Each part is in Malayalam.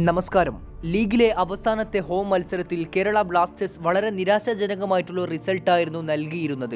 നമസ്കാരം ലീഗിലെ അവസാനത്തെ ഹോം മത്സരത്തിൽ കേരള ബ്ലാസ്റ്റേഴ്സ് വളരെ നിരാശാജനകമായിട്ടുള്ള റിസൾട്ടായിരുന്നു നൽകിയിരുന്നത്.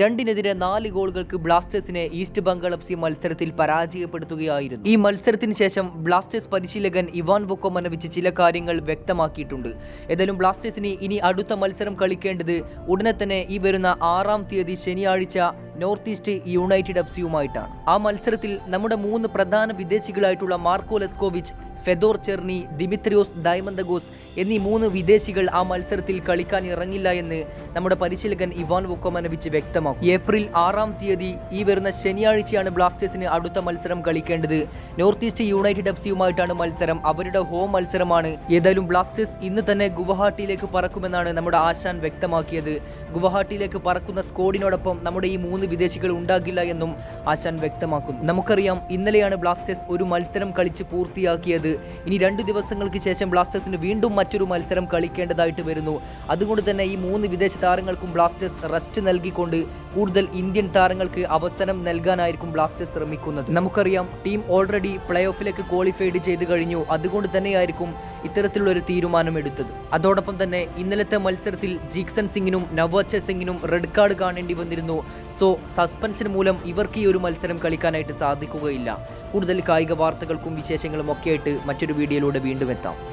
രണ്ടിനെതിരെ നാല് ഗോളുകൾക്ക് ബ്ലാസ്റ്റേഴ്സിനെ ഈസ്റ്റ് ബംഗാൾ എഫ് സി മത്സരത്തിൽ പരാജയപ്പെടുത്തുകയായിരുന്നു. ഈ മത്സരത്തിന് ശേഷം ബ്ലാസ്റ്റേഴ്സ് പരിശീലകൻ ഇവാൻ വൊക്കോമനവിച്ച് ചില കാര്യങ്ങൾ വ്യക്തമാക്കിയിട്ടുണ്ട്. ഏതായാലും ബ്ലാസ്റ്റേഴ്സിന് ഇനി അടുത്ത മത്സരം കളിക്കേണ്ടത് ഉടനെ തന്നെ ഈ വരുന്ന ആറാം തീയതി ശനിയാഴ്ച നോർത്ത് ഈസ്റ്റ് യുണൈറ്റഡ് എഫ് സിയുമായിട്ടാണ്. ആ മത്സരത്തിൽ നമ്മുടെ മൂന്ന് പ്രധാന വിദേശികളായിട്ടുള്ള Marko Leskovic Fedor Cerny Dimitrios Diamantakos എന്നീ മൂന്ന് വിദേശികൾ ആ മത്സരത്തിൽ കളിക്കാൻ ഇറങ്ങില്ല എന്ന് നമ്മുടെ പരിശീലകൻ ഇവാൻ വുക്കോമനവിച്ച് വ്യക്തമാക്കും. ഏപ്രിൽ ആറാം തീയതി ഈ വരുന്ന ശനിയാഴ്ചയാണ് ബ്ലാസ്റ്റേഴ്സിന് അടുത്ത മത്സരം കളിക്കേണ്ടത്. നോർത്ത് ഈസ്റ്റ് യുണൈറ്റഡ് എഫ് സിയുമായിട്ടാണ് മത്സരം. അവരുടെ ഹോം മത്സരമാണ്. ഏതായാലും ബ്ലാസ്റ്റേഴ്സ് ഇന്ന് തന്നെ ഗുവാഹട്ടിയിലേക്ക് പറക്കുമെന്നാണ് നമ്മുടെ ആശാൻ വ്യക്തമാക്കിയത്. ഗുവാഹട്ടിയിലേക്ക് പറക്കുന്ന സ്കോഡിനോടൊപ്പം നമ്മുടെ ഈ മൂന്ന് വിദേശികൾ ഉണ്ടാകില്ല എന്നും ആശാൻ വ്യക്തമാക്കുന്നു. നമുക്കറിയാം ഇന്നലെയാണ് ബ്ലാസ്റ്റേഴ്സ് ഒരു മത്സരം കളിച്ച് പൂർത്തിയാക്കിയത്. ഇനി രണ്ട് ദിവസങ്ങൾക്ക് ശേഷം ബ്ലാസ്റ്റേഴ്സിന് വീണ്ടും മറ്റൊരു മത്സരം കളിക്കേണ്ടതായിട്ട് വരുന്നു. അതുകൊണ്ട് തന്നെ ഈ മൂന്ന് വിദേശ താരങ്ങൾക്കും ബ്ലാസ്റ്റേഴ്സ് റെസ്റ്റ് നൽകിക്കൊണ്ട് കൂടുതൽ ഇന്ത്യൻ താരങ്ങൾക്ക് അവസരം നൽകാനായിരിക്കും ബ്ലാസ്റ്റേഴ്സ് ശ്രമിക്കുന്നത്. നമുക്കറിയാം ടീം ഓൾറെഡി പ്ലേ ഓഫിലേക്ക് ക്വാളിഫൈഡ് ചെയ്ത് കഴിഞ്ഞു. അതുകൊണ്ട് തന്നെയായിരിക്കും ഇത്തരത്തിലുള്ള ഒരു തീരുമാനം എടുത്തത് അതോടൊപ്പം തന്നെ ഇന്നലത്തെ മത്സരത്തിൽ ജീക്സൺ സിംഗിനും നവോച്ച സിംഗിനും റെഡ് കാർഡ് കാണേണ്ടി വന്നിരുന്നു. സോ സസ്പെൻഷൻ മൂലം ഇവർക്ക് ഈ ഒരു മത്സരം കളിക്കാനായിട്ട് സാധിക്കുകയില്ല. കൂടുതൽ കായിക വാർത്തകൾക്കും വിശേഷങ്ങളും ഒക്കെ ആയിട്ട് മറ്റൊരു വീഡിയോയിലൂടെ വീണ്ടും എത്താം.